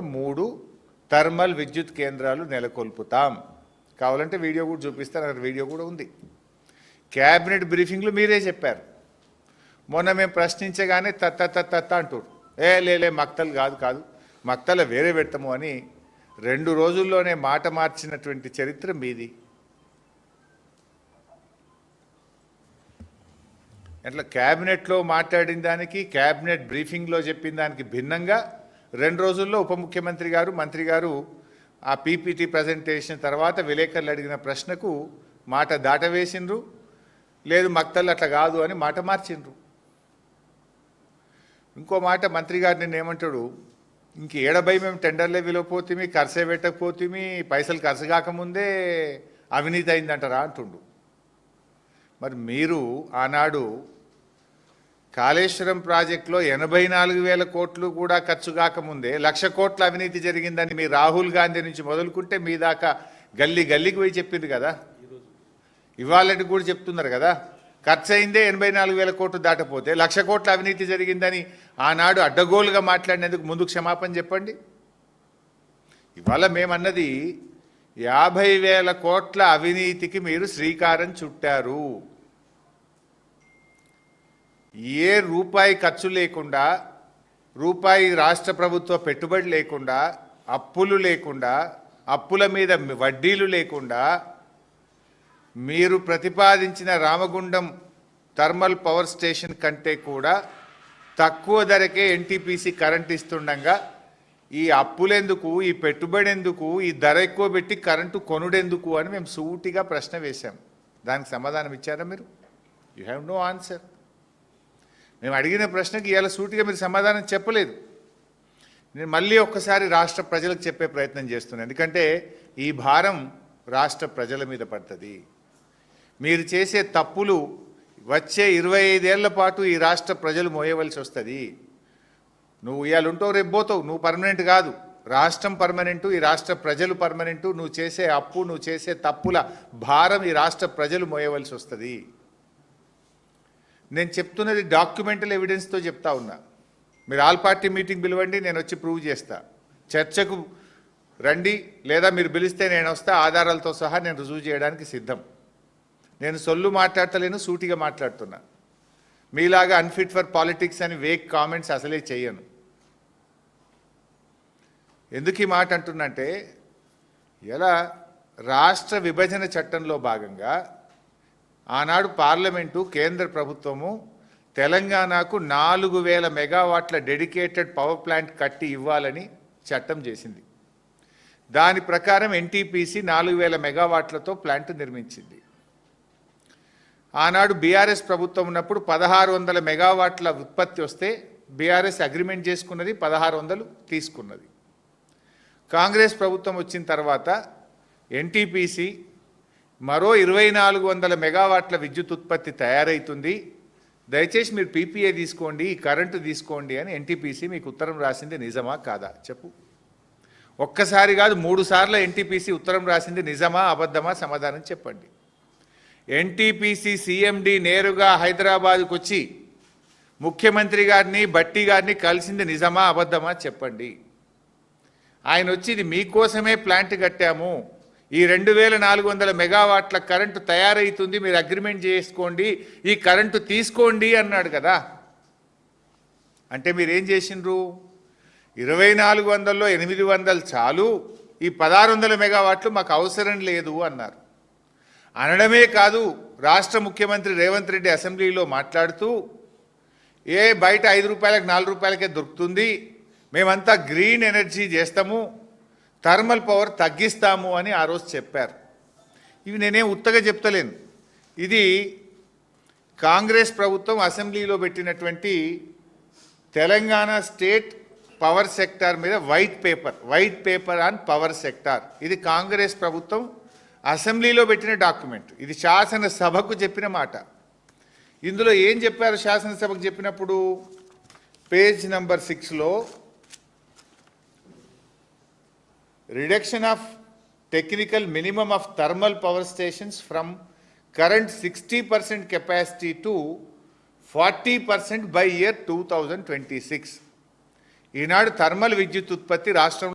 మూడు థర్మల్ విద్యుత్ కేంద్రాలు నెలకొల్పుతాం. కావాలంటే వీడియో కూడా చూపిస్తాను అక్కడ వీడియో కూడా ఉంది. క్యాబినెట్ బ్రీఫింగ్లో మీరే చెప్పారు. మొన్న మేము ప్రశ్నించగానే తత్త తత్త తత్త అంటారు ఏ లేలే మక్తలు కాదు కాదు. మక్తల వేరే పెడతాము అని రెండు రోజుల్లోనే మాట మార్చినటువంటి చరిత్ర మీది. అట్లా క్యాబినెట్లో మాట్లాడిన దానికి క్యాబినెట్ బ్రీఫింగ్లో చెప్పిన దానికి భిన్నంగా రెండు రోజుల్లో ఉప ముఖ్యమంత్రి గారు మంత్రి గారు ఆ పీపీటీ ప్రజెంటేషన్ తర్వాత విలేకరులు అడిగిన ప్రశ్నకు మాట దాటవేసిండ్రు. లేదు మక్తల్ అట్లా కాదు అని మాట మార్చిండ్రు. ఇంకో మాట మంత్రి గారు నిన్న ఏమంటాడు? ఇంక ఏడబై మేము టెండర్లే విలువపోతుమి ఖర్చే పెట్టకపోతుమి పైసలు ఖర్చు కాకముందే అవినీతి అయిందంటారా అంటుండు. మరి మీరు ఆనాడు కాళేశ్వరం ప్రాజెక్టులో ఎనభై నాలుగు వేల కోట్లు కూడా ఖర్చు కాకముందే లక్ష కోట్ల అవినీతి జరిగిందని మీ రాహుల్ గాంధీ నుంచి మొదలుకుంటే మీ దాకా గల్లీ గల్లీకి పోయి చెప్పింది కదా? ఇవాళటి కూడా చెప్తున్నారు కదా? ఖర్చు అయిందే ఎనభై నాలుగు వేల కోట్లు దాటపోతే లక్ష కోట్ల అవినీతి జరిగిందని ఆనాడు అడ్డగోలుగా మాట్లాడినందుకు ముందు క్షమాపణ చెప్పండి. ఇవాళ మేమన్నది యాభై వేల కోట్ల అవినీతికి మీరు శ్రీకారం చుట్టారు. ఏ రూపాయి ఖర్చు లేకుండా రూపాయి రాష్ట్ర ప్రభుత్వ పెట్టుబడి లేకుండా అప్పులు లేకుండా అప్పుల మీద వడ్డీలు లేకుండా మీరు ప్రతిపాదించిన రామగుండం థర్మల్ పవర్ స్టేషన్ కంటే కూడా తక్కువ ధరకే ఎన్టీపీసీ కరెంట్ ఇస్తుండగా ఈ అప్పులెందుకు ఈ పెట్టుబడి ఎందుకు ఈ ధర ఎక్కువ పెట్టి కరెంటు కొనుడెందుకు అని మేము సూటిగా ప్రశ్న వేశాం. దానికి సమాధానం ఇచ్చారా మీరు? యూ హ్యావ్ నో ఆన్సర్ మేము అడిగిన ప్రశ్నకి ఇవాళ సూటిగా మీరు సమాధానం చెప్పలేదు. నేను మళ్ళీ ఒక్కసారి రాష్ట్ర ప్రజలకు చెప్పే ప్రయత్నం చేస్తున్నాను ఎందుకంటే ఈ భారం రాష్ట్ర ప్రజల మీద పడుతుంది. మీరు చేసే తప్పులు వచ్చే ఇరవై ఐదేళ్ళ పాటు ఈ రాష్ట్ర ప్రజలు మోయవలసి వస్తుంది. నువ్వు ఇవాళ ఉంటావు రేపు పోతావు. నువ్వు పర్మనెంట్ కాదు. రాష్ట్రం పర్మనెంటు ఈ రాష్ట్ర ప్రజలు పర్మనెంటు. నువ్వు చేసే అప్పు నువ్వు చేసే తప్పుల భారం ఈ రాష్ట్ర ప్రజలు మోయవలసి వస్తుంది. నేను చెప్తున్నది డాక్యుమెంటల్ ఎవిడెన్స్తో చెప్తా ఉన్నా. మీరు ఆల్ పార్టీ మీటింగ్ పిలవండి నేను వచ్చి ప్రూవ్ చేస్తా. చర్చకు రండి లేదా మీరు పిలిస్తే నేను వస్తా ఆధారాలతో సహా నేను రుజువు చేయడానికి సిద్ధం. నేను సొల్లు మాట్లాడతలేను సూటిగా మాట్లాడుతున్నా. మీలాగా అన్ఫిట్ ఫర్ పాలిటిక్స్ అని వేక్ కామెంట్స్ అసలే చేయను ఎందుకు ఈ మాట అంటున్నంటే ఎలా రాష్ట్ర విభజన చట్టంలో భాగంగా ఆనాడు పార్లమెంటు కేంద్ర ప్రభుత్వము తెలంగాణకు నాలుగు వేల మెగావాట్ల డెడికేటెడ్ పవర్ ప్లాంట్ కట్టి ఇవ్వాలని చట్టం చేసింది. దాని ప్రకారం ఎన్టీపీసీ నాలుగు వేల మెగావాట్లతో ప్లాంట్ నిర్మించింది. ఆనాడు బీఆర్ఎస్ ప్రభుత్వం ఉన్నప్పుడు పదహారు వందల మెగావాట్ల ఉత్పత్తి వస్తే బీఆర్ఎస్ అగ్రిమెంట్ చేసుకున్నది పదహారు వందలు తీసుకున్నది. కాంగ్రెస్ ప్రభుత్వం వచ్చిన తర్వాత ఎన్టీపీసీ మరో ఇరవై నాలుగు వందల మెగావాట్ల విద్యుత్ ఉత్పత్తి తయారవుతుంది దయచేసి మీరు పీపీఏ తీసుకోండి ఈ కరెంటు తీసుకోండి అని ఎన్టీపీసీ మీకు ఉత్తరం రాసింది నిజమా కాదా? చెప్పు. ఒక్కసారి కాదు మూడు సార్లు ఎన్టీపీసీ ఉత్తరం రాసింది నిజమా అబద్ధమా సమాధానం చెప్పండి. ఎన్టీపీసీ సీఎండి నేరుగా హైదరాబాద్కు వచ్చి ముఖ్యమంత్రి గారిని బట్టి గారిని కలిసింది నిజమా అబద్ధమా చెప్పండి. ఆయన వచ్చి ఇది మీకోసమే ప్లాంట్ కట్టాము ఈ రెండు వేల నాలుగు వందల మెగావాట్ల కరెంటు తయారవుతుంది మీరు అగ్రిమెంట్ చేసుకోండి ఈ కరెంటు తీసుకోండి అన్నాడు కదా. అంటే మీరేం చేసిండ్రు? ఇరవై నాలుగు వందల్లో ఎనిమిది వందలు చాలు ఈ పదహారు వందల మెగావాట్లు మాకు అవసరం లేదు అన్నారు. అనడమే కాదు రాష్ట్ర ముఖ్యమంత్రి రేవంత్ రెడ్డి అసెంబ్లీలో మాట్లాడుతూ ఏ బయట ఐదు రూపాయలకు నాలుగు రూపాయలకే దొరుకుతుంది మేమంతా గ్రీన్ ఎనర్జీ చేస్తాము థర్మల్ పవర్ తగ్గిస్తాము అని ఆ రోజు చెప్పారు. ఇవి నేనేం ఉత్తగా చెప్తలేను. ఇది కాంగ్రెస్ ప్రభుత్వం అసెంబ్లీలో పెట్టినటువంటి తెలంగాణ స్టేట్ పవర్ సెక్టార్ మీద white paper white paper on power sector. ఇది కాంగ్రెస్ ప్రభుత్వం అసెంబ్లీలో పెట్టిన డాక్యుమెంట్. ఇది శాసనసభకు చెప్పిన మాట. ఇందులో ఏం చెప్పారు శాసనసభకు చెప్పినప్పుడు? పేజ్ నెంబర్ సిక్స్లో reduction of technical minimum of thermal power stations from current sixty percent capacity to forty percent by year two thousand twenty six Eenadu thermal విద్యుత్ ఉత్పత్తి రాష్ట్రంలో